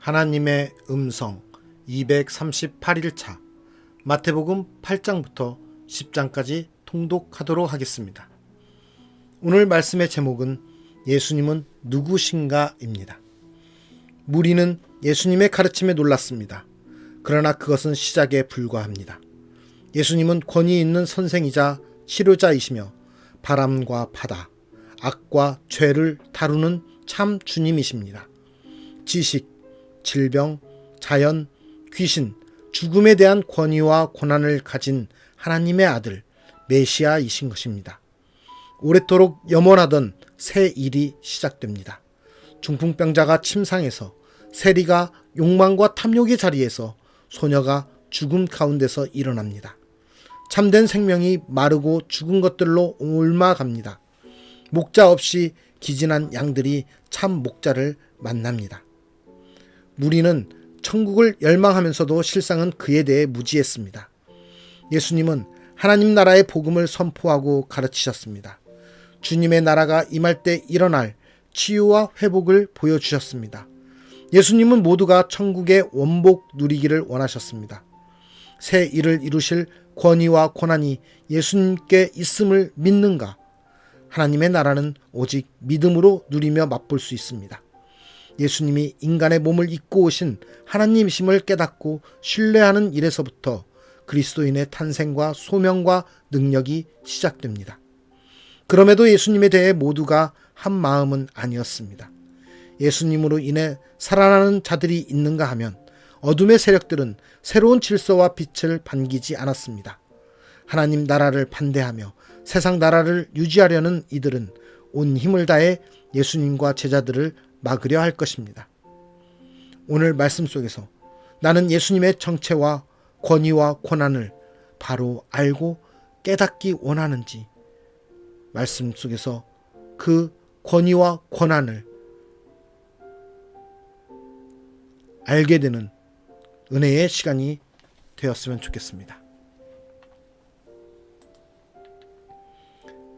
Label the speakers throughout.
Speaker 1: 하나님의 음성 238일차 마태복음 8장부터 10장까지 통독하도록 하겠습니다. 오늘 말씀의 제목은 예수님은 누구신가입니다. 무리는 예수님의 가르침에 놀랐습니다. 그러나 그것은 시작에 불과합니다. 예수님은 권위 있는 선생이자 치료자이시며 바람과 바다, 악과 죄를 다루는 참 주님이십니다. 지식, 질병, 자연, 귀신, 죽음에 대한 권위와 고난을 가진 하나님의 아들 메시아이신 것입니다. 오랫도록 염원하던 새 일이 시작됩니다. 중풍병자가 침상에서 세리가 욕망과 탐욕의 자리에서 소녀가 죽음 가운데서 일어납니다. 참된 생명이 마르고 죽은 것들로 옮아갑니다. 목자 없이 기진한 양들이 참 목자를 만납니다. 무리는 천국을 열망하면서도 실상은 그에 대해 무지했습니다. 예수님은 하나님 나라의 복음을 선포하고 가르치셨습니다. 주님의 나라가 임할 때 일어날 치유와 회복을 보여주셨습니다. 예수님은 모두가 천국의 원복 누리기를 원하셨습니다. 새 일을 이루실 권위와 고난이 예수님께 있음을 믿는가? 하나님의 나라는 오직 믿음으로 누리며 맛볼 수 있습니다. 예수님이 인간의 몸을 입고 오신 하나님이심을 깨닫고 신뢰하는 일에서부터 그리스도인의 탄생과 소명과 능력이 시작됩니다. 그럼에도 예수님에 대해 모두가 한 마음은 아니었습니다. 예수님으로 인해 살아나는 자들이 있는가 하면 어둠의 세력들은 새로운 질서와 빛을 반기지 않았습니다. 하나님 나라를 반대하며 세상 나라를 유지하려는 이들은 온 힘을 다해 예수님과 제자들을 막으려 할 것입니다. 오늘 말씀 속에서 나는 예수님의 정체와 권위와 고난을 바로 알고 깨닫기 원하는지 말씀 속에서 그 권위와 고난을 알게 되는 은혜의 시간이 되었으면 좋겠습니다.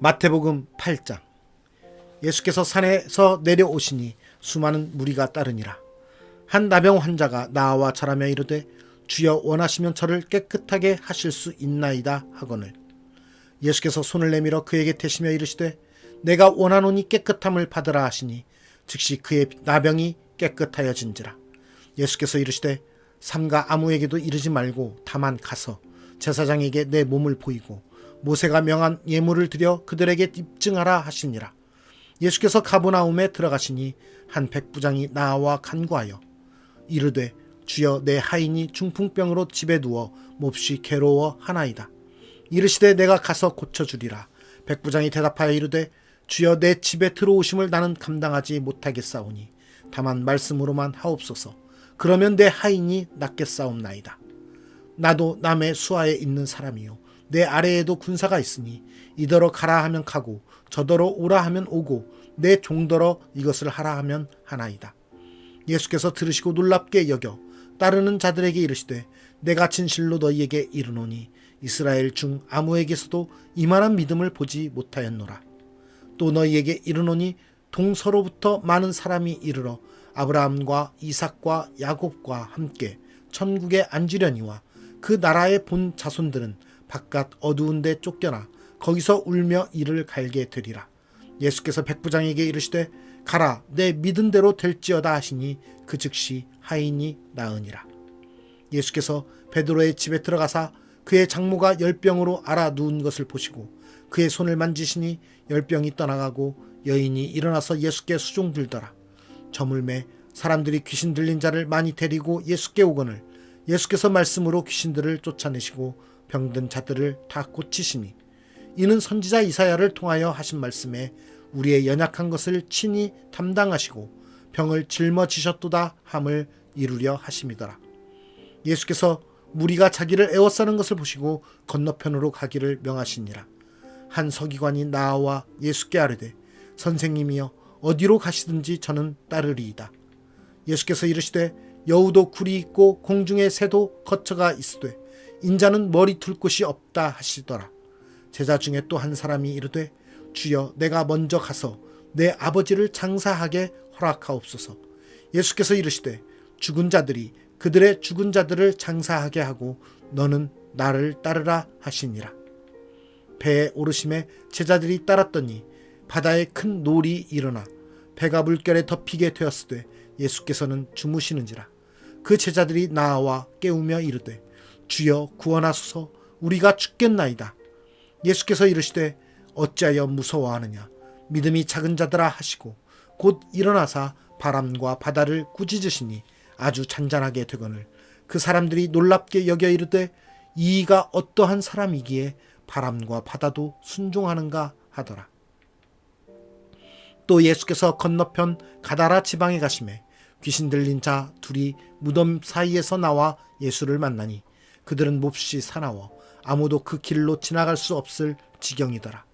Speaker 1: 마태복음 8장 예수께서 산에서 내려오시니 수많은 무리가 따르니라. 한 나병 환자가 나와 절하며 이르되 주여 원하시면 저를 깨끗하게 하실 수 있나이다 하거늘. 예수께서 손을 내밀어 그에게 대시며 이르시되 내가 원하노니 깨끗함을 받으라 하시니 즉시 그의 나병이 깨끗하여진지라. 예수께서 이르시되 삼가 아무에게도 이르지 말고 다만 가서 제사장에게 내 몸을 보이고 모세가 명한 예물을 드려 그들에게 입증하라 하시니라 예수께서 가보나움에 들어가시니 한 백부장이 나와 간구하여 이르되 주여 내 하인이 중풍병으로 집에 누워 몹시 괴로워 하나이다. 이르시되 내가 가서 고쳐주리라. 백부장이 대답하여 이르되 주여 내 집에 들어오심을 나는 감당하지 못하겠사오니 다만 말씀으로만 하옵소서. 그러면 내 하인이 낫겠사옵나이다. 나도 남의 수하에 있는 사람이요 내 아래에도 군사가 있으니 이더러 가라 하면 가고 저더러 오라 하면 오고 내 종더러 이것을 하라 하면 하나이다. 예수께서 들으시고 놀랍게 여겨 따르는 자들에게 이르시되 내가 진실로 너희에게 이르노니 이스라엘 중 아무에게서도 이만한 믿음을 보지 못하였노라. 또 너희에게 이르노니 동서로부터 많은 사람이 이르러 아브라함과 이삭과 야곱과 함께 천국에 앉으려니와 그 나라의 본 자손들은 바깥 어두운 데 쫓겨나 거기서 울며 이를 갈게 되리라. 예수께서 백부장에게 이르시되 가라 내 믿은 대로 될지어다 하시니 그 즉시 하인이 나으니라. 예수께서 베드로의 집에 들어가사 그의 장모가 열병으로 알아 누운 것을 보시고 그의 손을 만지시니 열병이 떠나가고 여인이 일어나서 예수께 수종 들더라. 저물매 사람들이 귀신 들린 자를 많이 데리고 예수께 오거늘 예수께서 말씀으로 귀신들을 쫓아내시고 병든 자들을 다 고치시니 이는 선지자 이사야를 통하여 하신 말씀에 우리의 연약한 것을 친히 담당하시고 병을 짊어지셨도다 함을 이루려 하심이더라. 예수께서 무리가 자기를 애워싸는 것을 보시고 건너편으로 가기를 명하시니라. 한 서기관이 나와 예수께 아뢰되 선생님이여 어디로 가시든지 저는 따르리이다. 예수께서 이르시되 여우도 굴이 있고 공중에 새도 거처가 있으되 인자는 머리 둘 곳이 없다 하시더라. 제자 중에 또 한 사람이 이르되 주여 내가 먼저 가서 내 아버지를 장사하게 허락하옵소서. 예수께서 이르시되 죽은 자들이 그들의 죽은 자들을 장사하게 하고 너는 나를 따르라 하시니라. 배에 오르심에 제자들이 따랐더니 바다에 큰 놀이 일어나 배가 물결에 덮이게 되었으되 예수께서는 주무시는지라. 그 제자들이 나와 깨우며 이르되 주여 구원하소서 우리가 죽겠나이다. 예수께서 이르시되 어찌하여 무서워하느냐 믿음이 작은 자들아 하시고 곧 일어나사 바람과 바다를 꾸짖으시니 아주 잔잔하게 되거늘 그 사람들이 놀랍게 여겨 이르되 이가 어떠한 사람이기에 바람과 바다도 순종하는가 하더라. 또 예수께서 건너편 가다라 지방에 가심에 귀신 들린 자 둘이 무덤 사이에서 나와 예수를 만나니 그들은 몹시 사나워 아무도 그 길로 지나갈 수 없을 지경이더라.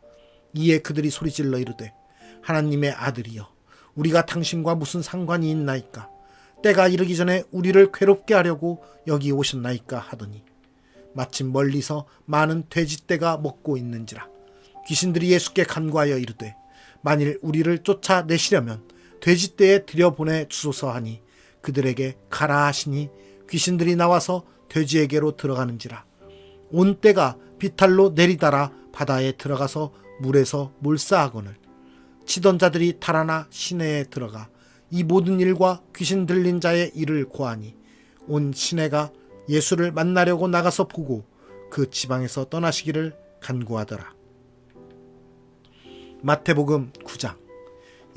Speaker 1: 이에 그들이 소리질러 이르되 하나님의 아들이여 우리가 당신과 무슨 상관이 있나이까 때가 이르기 전에 우리를 괴롭게 하려고 여기 오셨나이까 하더니 마침 멀리서 많은 돼지떼가 먹고 있는지라 귀신들이 예수께 간구하여 이르되 만일 우리를 쫓아내시려면 돼지떼에 들여보내 주소서 하니 그들에게 가라 하시니 귀신들이 나와서 돼지에게로 들어가는지라. 온 때가 비탈로 내리달아 바다에 들어가서 물에서 몰사하거늘. 치던 자들이 달아나 시내에 들어가 이 모든 일과 귀신 들린 자의 일을 고하니 온 시내가 예수를 만나려고 나가서 보고 그 지방에서 떠나시기를 간구하더라. 마태복음 9장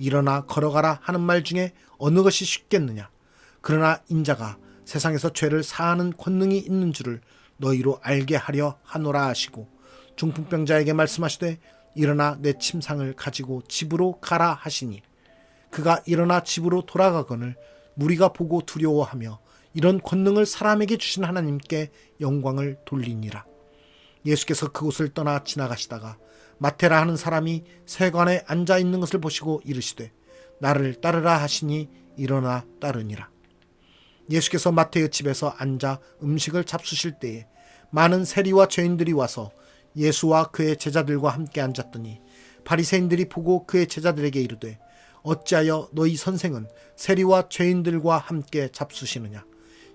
Speaker 1: 일어나 걸어가라 하는 말 중에 어느 것이 쉽겠느냐 그러나 인자가 세상에서 죄를 사하는 권능이 있는 줄을 너희로 알게 하려 하노라 하시고 중풍병자에게 말씀하시되 일어나 내 침상을 가지고 집으로 가라 하시니 그가 일어나 집으로 돌아가거늘 무리가 보고 두려워하며 이런 권능을 사람에게 주신 하나님께 영광을 돌리니라. 예수께서 그곳을 떠나 지나가시다가 마테라 하는 사람이 세관에 앉아 있는 것을 보시고 이르시되 나를 따르라 하시니 일어나 따르니라. 예수께서 마태의 집에서 앉아 음식을 잡수실 때에 많은 세리와 죄인들이 와서 예수와 그의 제자들과 함께 앉았더니 바리새인들이 보고 그의 제자들에게 이르되 어찌하여 너희 선생은 세리와 죄인들과 함께 잡수시느냐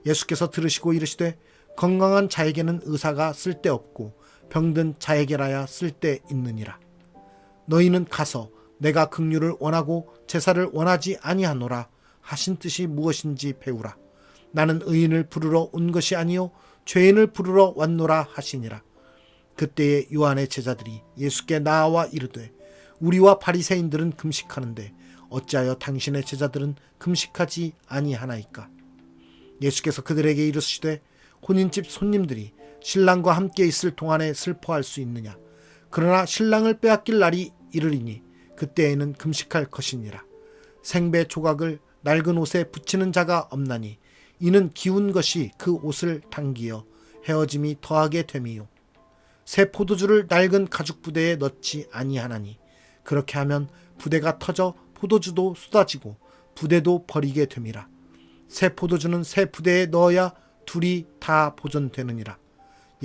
Speaker 1: 예수께서 들으시고 이르시되 건강한 자에게는 의사가 쓸데없고 병든 자에게라야 쓸데 있느니라. 너희는 가서 내가 긍휼을 원하고 제사를 원하지 아니하노라 하신 뜻이 무엇인지 배우라. 나는 의인을 부르러 온 것이 아니요 죄인을 부르러 왔노라 하시니라. 그때에 요한의 제자들이 예수께 나와 이르되 우리와 바리새인들은 금식하는데 어찌하여 당신의 제자들은 금식하지 아니하나이까? 예수께서 그들에게 이르시되 혼인집 손님들이 신랑과 함께 있을 동안에 슬퍼할 수 있느냐? 그러나 신랑을 빼앗길 날이 이르리니 그때에는 금식할 것이니라. 생배 조각을 낡은 옷에 붙이는 자가 없나니 이는 기운 것이 그 옷을 당기어 헤어짐이 더하게 됨이요. 새 포도주를 낡은 가죽 부대에 넣지 아니하나니 그렇게 하면 부대가 터져 포도주도 쏟아지고 부대도 버리게 됨이라. 새 포도주는 새 부대에 넣어야 둘이 다 보존되느니라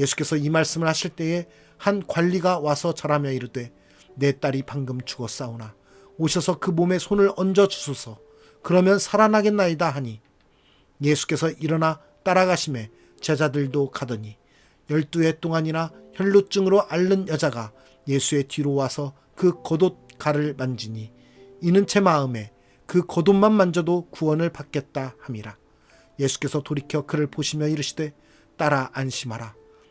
Speaker 1: 예수께서 이 말씀을 하실 때에 한 관리가 와서 절하며 이르되 내 딸이 방금 죽었사오나 오셔서 그 몸에 손을 얹어 주소서 그러면 살아나겠나이다 하니 예수께서 일어나 따라가심에 제자들도 가더니 열두 해 동안이나 혈루증으로 앓는 여자가 예수의 뒤로 와서 그 겉옷 가를 만지니 이는 제 마음에 그 겉옷만 만져도 구원을 받겠다 함이라. 예수께서 돌이켜 그를 보시며 이르시되 따라 안심하라.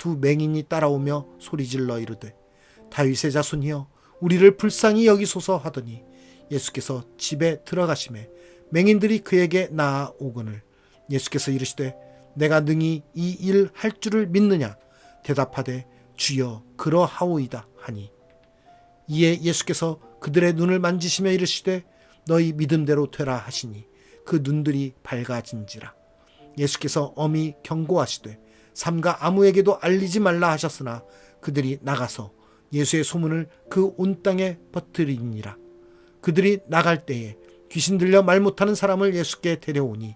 Speaker 1: 두 맹인이 따라오며 소리질러 이르되 다윗의 자손이여 우리를 불쌍히 여기소서 하더니 예수께서 집에 들어가심에 맹인들이 그에게 나아오거늘 예수께서 이르시되 내가 능히 이 일 할 줄을 믿느냐? 대답하되 주여 그러하오이다 하니. 이에 예수께서 그들의 눈을 만지시며 이르시되 너희 믿음대로 되라 하시니 그 눈들이 밝아진지라. 예수께서 엄히 경고하시되 삼가 아무에게도 알리지 말라 하셨으나 그들이 나가서 예수의 소문을 그 온 땅에 퍼뜨리니라. 그들이 나갈 때에 귀신 들려 말 못하는 사람을 예수께 데려오니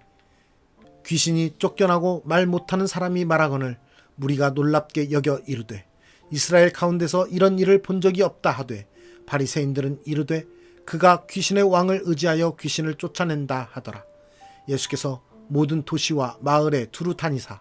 Speaker 1: 귀신이 쫓겨나고 말 못하는 사람이 말하거늘 무리가 놀랍게 여겨 이르되 이스라엘 가운데서 이런 일을 본 적이 없다 하되 바리새인들은 이르되 그가 귀신의 왕을 의지하여 귀신을 쫓아낸다 하더라. 예수께서 모든 도시와 마을에 두루 다니사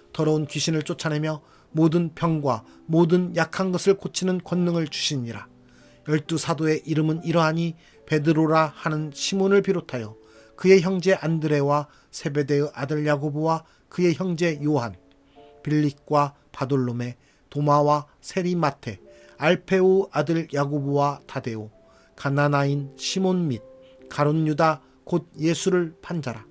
Speaker 1: 더러운 귀신을 쫓아내며 모든 병과 모든 약한 것을 고치는 권능을 주시니라. 열두 사도의 이름은 이러하니 베드로라 하는 시몬을 비롯하여 그의 형제 안드레와 세베대의 아들 야고보와 그의 형제 요한, 빌립과 바돌로메, 도마와 세리마테, 알페오 아들 야고보와 다데오, 가나나인 시몬 및 가론 유다 곧 예수를 판자라.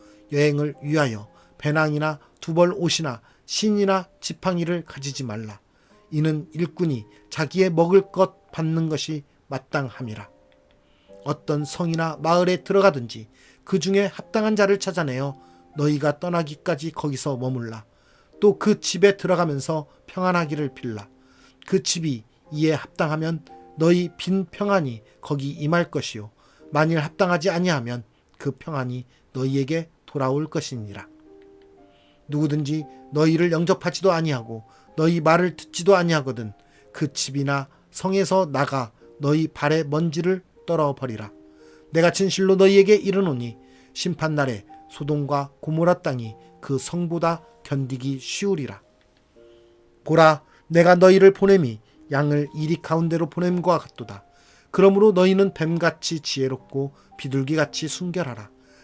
Speaker 1: 여행을 위하여 배낭이나 두벌 옷이나 신이나 지팡이를 가지지 말라. 이는 일꾼이 자기의 먹을 것 받는 것이 마땅함이라. 어떤 성이나 마을에 들어가든지 그 중에 합당한 자를 찾아내어 너희가 떠나기까지 거기서 머물라. 또 그 집에 들어가면서 평안하기를 빌라. 그 집이 이에 합당하면 너희 빈 평안이 거기 임할 것이요. 만일 합당하지 아니하면 그 평안이 너희에게 돌아올 것이니라. 누구든지 너희를 영접하지도 아니하고 너희 말을 듣지도 아니하거든 그 집이나 성에서 나가 너희 발의 먼지를 떨어버리라. 내가 진실로 너희에게 이르노니 심판 날에 소돔과 고모라 땅이 그 성보다 견디기 쉬우리라. 보라, 내가 너희를 보냄이 양을 이리 가운데로 보냄과 같도다. 그러므로 너희는 뱀같이 지혜롭고 비둘기같이 순결하라.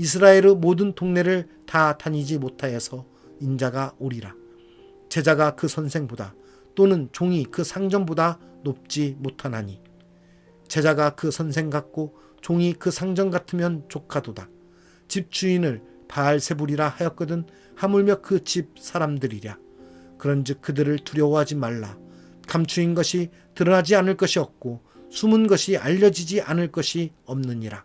Speaker 1: 이스라엘의 모든 동네를 다 다니지 못하여서 인자가 오리라. 제자가 그 선생보다 또는 종이 그 상전보다 높지 못하나니 제자가 그 선생 같고 종이 그 상전 같으면 조카도다. 집 주인을 바알세불이라 하였거든 하물며 그 집 사람들이랴. 그런즉 그들을 두려워하지 말라. 감추인 것이 드러나지 않을 것이 없고 숨은 것이 알려지지 않을 것이 없느니라.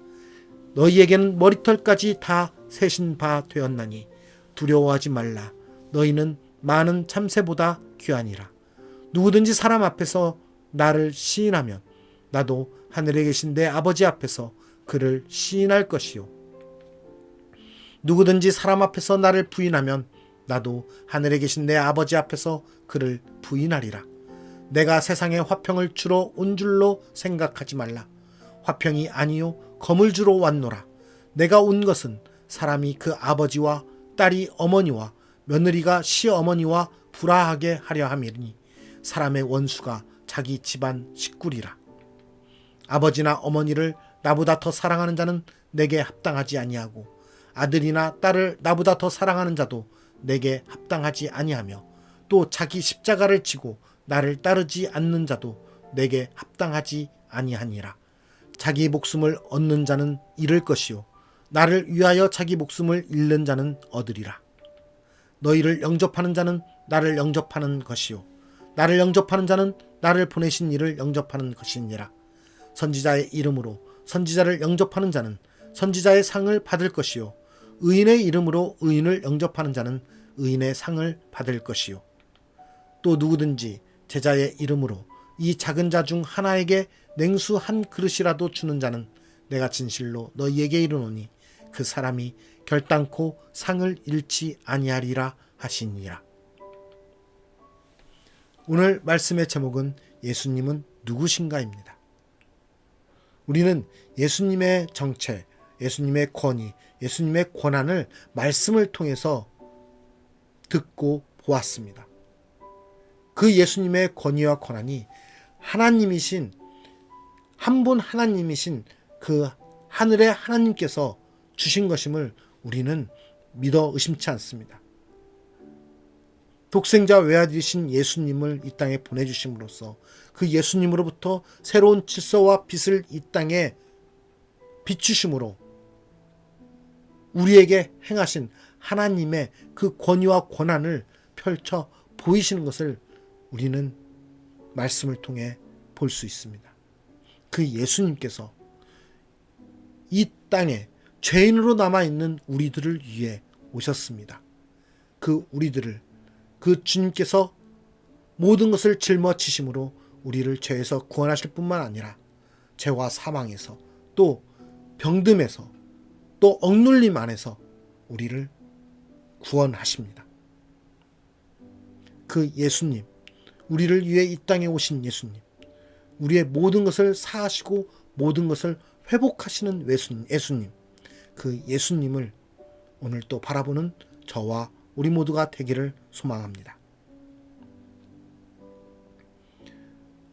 Speaker 1: 너희에게는 머리털까지 다 세신 바 되었나니 두려워하지 말라. 너희는 많은 참새보다 귀하니라. 누구든지 사람 앞에서 나를 시인하면 나도 하늘에 계신 내 아버지 앞에서 그를 시인할 것이요. 누구든지 사람 앞에서 나를 부인하면 나도 하늘에 계신 내 아버지 앞에서 그를 부인하리라. 내가 세상에 화평을 주러 온 줄로 생각하지 말라. 화평이 아니요 검을 주러 왔노라. 내가 온 것은 사람이 그 아버지와 딸이 어머니와 며느리가 시어머니와 불화하게 하려 함이니 사람의 원수가 자기 집안 식구리라. 아버지나 어머니를 나보다 더 사랑하는 자는 내게 합당하지 아니하고 아들이나 딸을 나보다 더 사랑하는 자도 내게 합당하지 아니하며 또 자기 십자가를 지고 나를 따르지 않는 자도 내게 합당하지 아니하니라. 자기 목숨을 얻는 자는 잃을 것이요 나를 위하여 자기 목숨을 잃는 자는 얻으리라. 너희를 영접하는 자는 나를 영접하는 것이요 나를 영접하는 자는 나를 보내신 이를 영접하는 것이니라. 선지자의 이름으로 선지자를 영접하는 자는 선지자의 상을 받을 것이요 의인의 이름으로 의인을 영접하는 자는 의인의 상을 받을 것이요 또 누구든지 제자의 이름으로 이 작은 자 중 하나에게 냉수 한 그릇이라도 주는 자는 내가 진실로 너희에게 이르노니 그 사람이 결단코 상을 잃지 아니하리라 하시니라. 오늘 말씀의 제목은 예수님은 누구신가입니다. 우리는 예수님의 정체, 예수님의 권위, 예수님의 권한을 말씀을 통해서 듣고 보았습니다. 그 예수님의 권위와 권한이 하나님이신 한 분 하나님이신 그 하늘의 하나님께서 주신 것임을 우리는 믿어 의심치 않습니다. 독생자 외아들이신 예수님을 이 땅에 보내주심으로써 그 예수님으로부터 새로운 질서와 빛을 이 땅에 비추심으로 우리에게 행하신 하나님의 그 권위와 권한을 펼쳐 보이시는 것을 우리는 말씀을 통해 볼 수 있습니다. 그 예수님께서 이 땅에 죄인으로 남아있는 우리들을 위해 오셨습니다. 그 우리들을 그 주님께서 모든 것을 짊어지심으로 우리를 죄에서 구원하실 뿐만 아니라 죄와 사망에서 또 병듦에서 또 억눌림 안에서 우리를 구원하십니다. 그 예수님, 우리를 위해 이 땅에 오신 예수님, 우리의 모든 것을 사하시고 모든 것을 회복하시는 예수님, 그 예수님을 오늘 또 바라보는 저와 우리 모두가 되기를 소망합니다.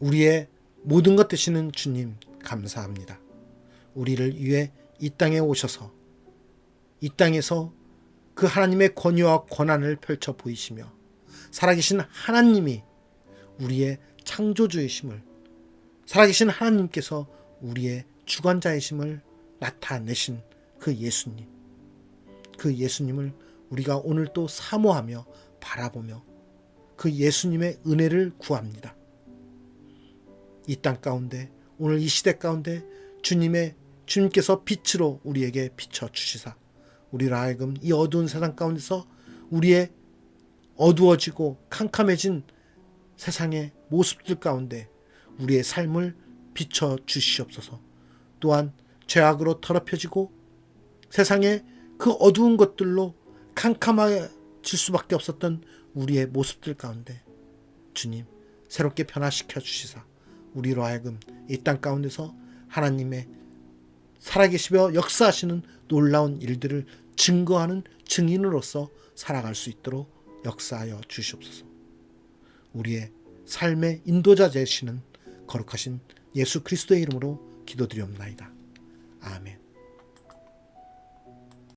Speaker 1: 우리의 모든 것 되시는 주님 감사합니다. 우리를 위해 이 땅에 오셔서 이 땅에서 그 하나님의 권위와 권한을 펼쳐 보이시며 살아계신 하나님이 우리의 창조주이심을 살아계신 하나님께서 우리의 주관자이심을 나타내신 그 예수님 그 예수님을 우리가 오늘 또 사모하며 바라보며 그 예수님의 은혜를 구합니다. 이 땅 가운데 오늘 이 시대 가운데 주님의 주님께서 빛으로 우리에게 비춰 주시사 우리를 하여금 이 어두운 세상 가운데서 우리의 어두워지고 캄캄해진 세상의 모습들 가운데 우리의 삶을 비춰 주시옵소서. 또한 죄악으로 더럽혀지고 세상의 그 어두운 것들로 캄캄해질 수밖에 없었던 우리의 모습들 가운데 주님 새롭게 변화시켜 주시사 우리로 하여금 이 땅 가운데서 하나님의 살아계시며 역사하시는 놀라운 일들을 증거하는 증인으로서 살아갈 수 있도록 역사하여 주시옵소서. 우리의 삶의 인도자 되시는 거룩하신 예수 그리스도의 이름으로 기도드리옵나이다. 아멘.